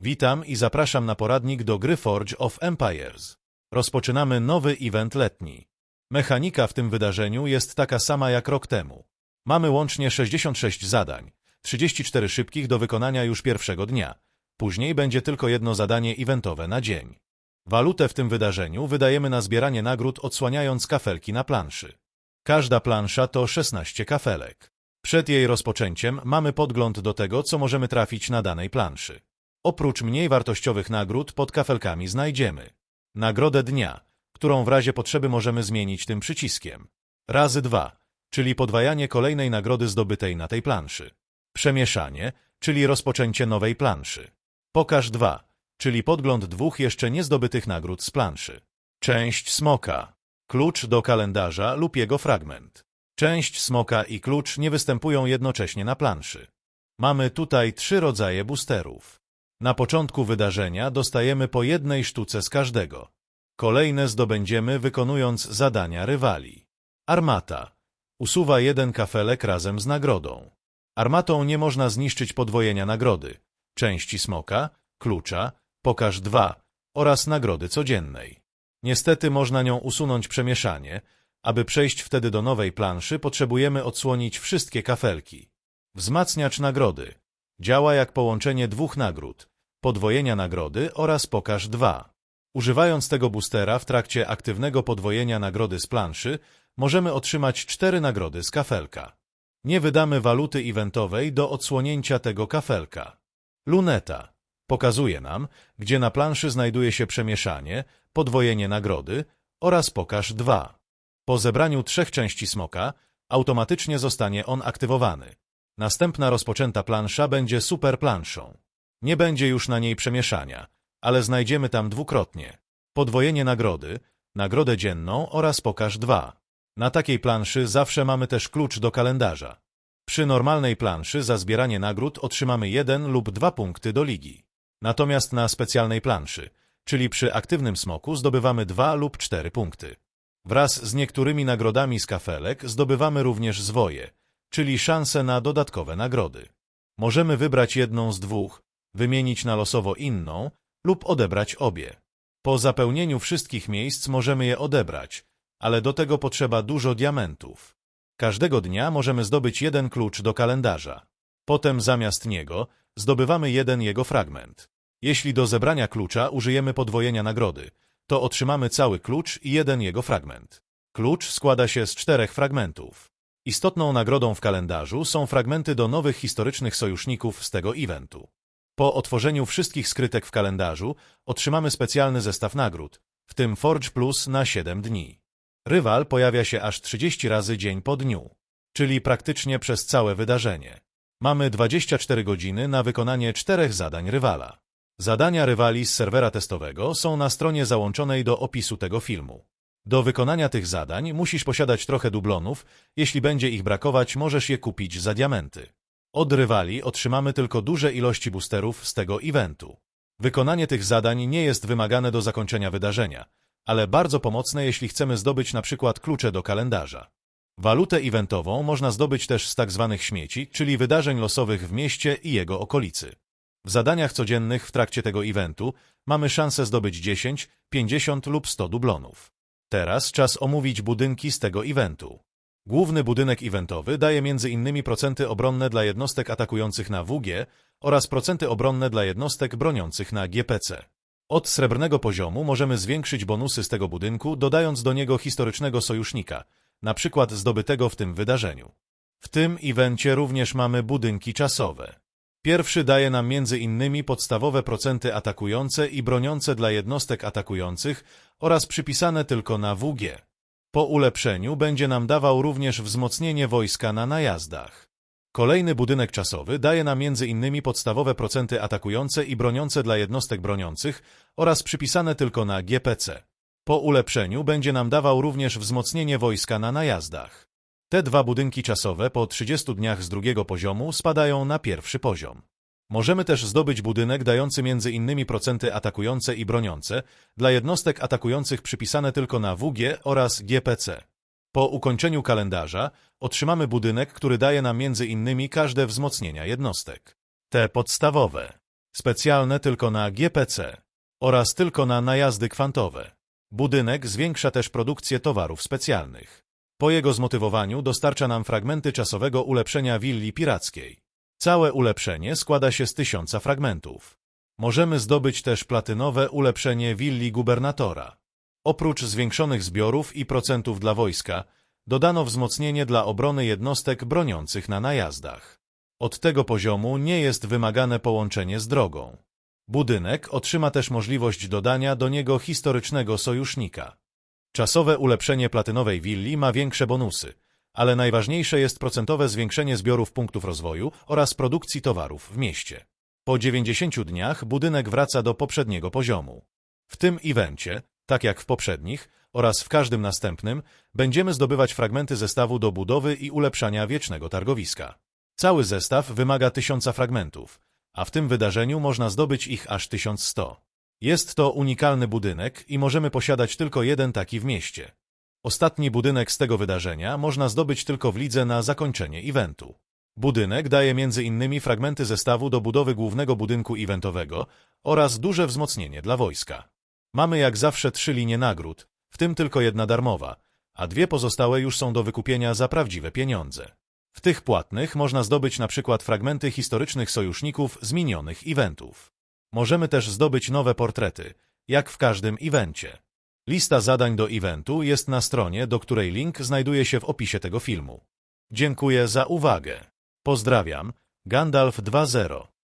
Witam i zapraszam na poradnik do gry Forge of Empires. Rozpoczynamy nowy event letni. Mechanika w tym wydarzeniu jest taka sama jak rok temu. Mamy łącznie 66 zadań, 34 szybkich do wykonania już pierwszego dnia. Później będzie tylko jedno zadanie eventowe na dzień. Walutę w tym wydarzeniu wydajemy na zbieranie nagród odsłaniając kafelki na planszy. Każda plansza to 16 kafelek. Przed jej rozpoczęciem mamy podgląd do tego, co możemy trafić na danej planszy. Oprócz mniej wartościowych nagród pod kafelkami znajdziemy Nagrodę dnia, którą w razie potrzeby możemy zmienić tym przyciskiem. Razy dwa, czyli podwajanie kolejnej nagrody zdobytej na tej planszy. Przemieszanie, czyli rozpoczęcie nowej planszy. Pokaż dwa, czyli podgląd dwóch jeszcze niezdobytych nagród z planszy. Część smoka, klucz do kalendarza lub jego fragment. Część smoka i klucz nie występują jednocześnie na planszy. Mamy tutaj trzy rodzaje boosterów. Na początku wydarzenia dostajemy po jednej sztuce z każdego. Kolejne zdobędziemy wykonując zadania rywali. Armata. Usuwa jeden kafelek razem z nagrodą. Armatą nie można zniszczyć podwojenia nagrody, części smoka, klucza, pokaż dwa oraz nagrody codziennej. Niestety można nią usunąć przemieszanie. Aby przejść wtedy do nowej planszy, potrzebujemy odsłonić wszystkie kafelki. Wzmacniacz nagrody. Działa jak połączenie dwóch nagród, podwojenia nagrody oraz pokaż dwa. Używając tego boostera w trakcie aktywnego podwojenia nagrody z planszy, możemy otrzymać cztery nagrody z kafelka. Nie wydamy waluty eventowej do odsłonięcia tego kafelka. Luneta pokazuje nam, gdzie na planszy znajduje się przemieszanie, podwojenie nagrody oraz pokaż dwa. Po zebraniu trzech części smoka automatycznie zostanie on aktywowany. Następna rozpoczęta plansza będzie super planszą. Nie będzie już na niej przemieszania, ale znajdziemy tam dwukrotnie podwojenie nagrody, nagrodę dzienną oraz pokaż dwa. Na takiej planszy zawsze mamy też klucz do kalendarza. Przy normalnej planszy za zbieranie nagród otrzymamy jeden lub dwa punkty do ligi. Natomiast na specjalnej planszy, czyli przy aktywnym smoku zdobywamy dwa lub cztery punkty. Wraz z niektórymi nagrodami z kafelek zdobywamy również zwoje, czyli szanse na dodatkowe nagrody. Możemy wybrać jedną z dwóch, wymienić na losowo inną lub odebrać obie. Po zapełnieniu wszystkich miejsc możemy je odebrać, ale do tego potrzeba dużo diamentów. Każdego dnia możemy zdobyć jeden klucz do kalendarza. Potem zamiast niego zdobywamy jeden jego fragment. Jeśli do zebrania klucza użyjemy podwojenia nagrody, to otrzymamy cały klucz i jeden jego fragment. Klucz składa się z czterech fragmentów. Istotną nagrodą w kalendarzu są fragmenty do nowych historycznych sojuszników z tego eventu. Po otworzeniu wszystkich skrytek w kalendarzu otrzymamy specjalny zestaw nagród, w tym Forge Plus na 7 dni. Rywal pojawia się aż 30 razy dzień po dniu, czyli praktycznie przez całe wydarzenie. Mamy 24 godziny na wykonanie czterech zadań rywala. Zadania rywali z serwera testowego są na stronie załączonej do opisu tego filmu. Do wykonania tych zadań musisz posiadać trochę dublonów, jeśli będzie ich brakować możesz je kupić za diamenty. Od rywali otrzymamy tylko duże ilości boosterów z tego eventu. Wykonanie tych zadań nie jest wymagane do zakończenia wydarzenia, ale bardzo pomocne jeśli chcemy zdobyć na przykład klucze do kalendarza. Walutę eventową można zdobyć też z tak zwanych śmieci, czyli wydarzeń losowych w mieście i jego okolicy. W zadaniach codziennych w trakcie tego eventu mamy szansę zdobyć 10, 50 lub 100 dublonów. Teraz czas omówić budynki z tego eventu. Główny budynek eventowy daje m.in. procenty obronne dla jednostek atakujących na WG oraz procenty obronne dla jednostek broniących na GPC. Od srebrnego poziomu możemy zwiększyć bonusy z tego budynku, dodając do niego historycznego sojusznika, na przykład zdobytego w tym wydarzeniu. W tym evencie również mamy budynki czasowe. Pierwszy daje nam innymi podstawowe procenty atakujące i broniące dla jednostek atakujących oraz przypisane tylko na WG. Po ulepszeniu będzie nam dawał również wzmocnienie wojska na najazdach. Kolejny budynek czasowy daje nam innymi podstawowe procenty atakujące i broniące dla jednostek broniących oraz przypisane tylko na GPC. Po ulepszeniu będzie nam dawał również wzmocnienie wojska na najazdach. Te dwa budynki czasowe po 30 dniach z drugiego poziomu spadają na pierwszy poziom. Możemy też zdobyć budynek dający między innymi procenty atakujące i broniące dla jednostek atakujących przypisane tylko na WG oraz GPC. Po ukończeniu kalendarza otrzymamy budynek, który daje nam między innymi każde wzmocnienia jednostek. Te podstawowe. Specjalne tylko na GPC oraz tylko na najazdy kwantowe. Budynek zwiększa też produkcję towarów specjalnych. Po jego zmotywowaniu dostarcza nam fragmenty czasowego ulepszenia willi pirackiej. Całe ulepszenie składa się z tysiąca fragmentów. Możemy zdobyć też platynowe ulepszenie willi gubernatora. Oprócz zwiększonych zbiorów i procentów dla wojska, dodano wzmocnienie dla obrony jednostek broniących na najazdach. Od tego poziomu nie jest wymagane połączenie z drogą. Budynek otrzyma też możliwość dodania do niego historycznego sojusznika. Czasowe ulepszenie platynowej willi ma większe bonusy, ale najważniejsze jest procentowe zwiększenie zbiorów punktów rozwoju oraz produkcji towarów w mieście. Po 90 dniach budynek wraca do poprzedniego poziomu. W tym evencie, tak jak w poprzednich oraz w każdym następnym, będziemy zdobywać fragmenty zestawu do budowy i ulepszania wiecznego targowiska. Cały zestaw wymaga 1000 fragmentów, a w tym wydarzeniu można zdobyć ich aż 1100. Jest to unikalny budynek i możemy posiadać tylko jeden taki w mieście. Ostatni budynek z tego wydarzenia można zdobyć tylko w lidze na zakończenie eventu. Budynek daje innymi fragmenty zestawu do budowy głównego budynku eventowego oraz duże wzmocnienie dla wojska. Mamy jak zawsze trzy linie nagród, w tym tylko jedna darmowa, a dwie pozostałe już są do wykupienia za prawdziwe pieniądze. W tych płatnych można zdobyć na przykład fragmenty historycznych sojuszników z minionych eventów. Możemy też zdobyć nowe portrety, jak w każdym evencie. Lista zadań do eventu jest na stronie, do której link znajduje się w opisie tego filmu. Dziękuję za uwagę. Pozdrawiam, Gandalf 2.0.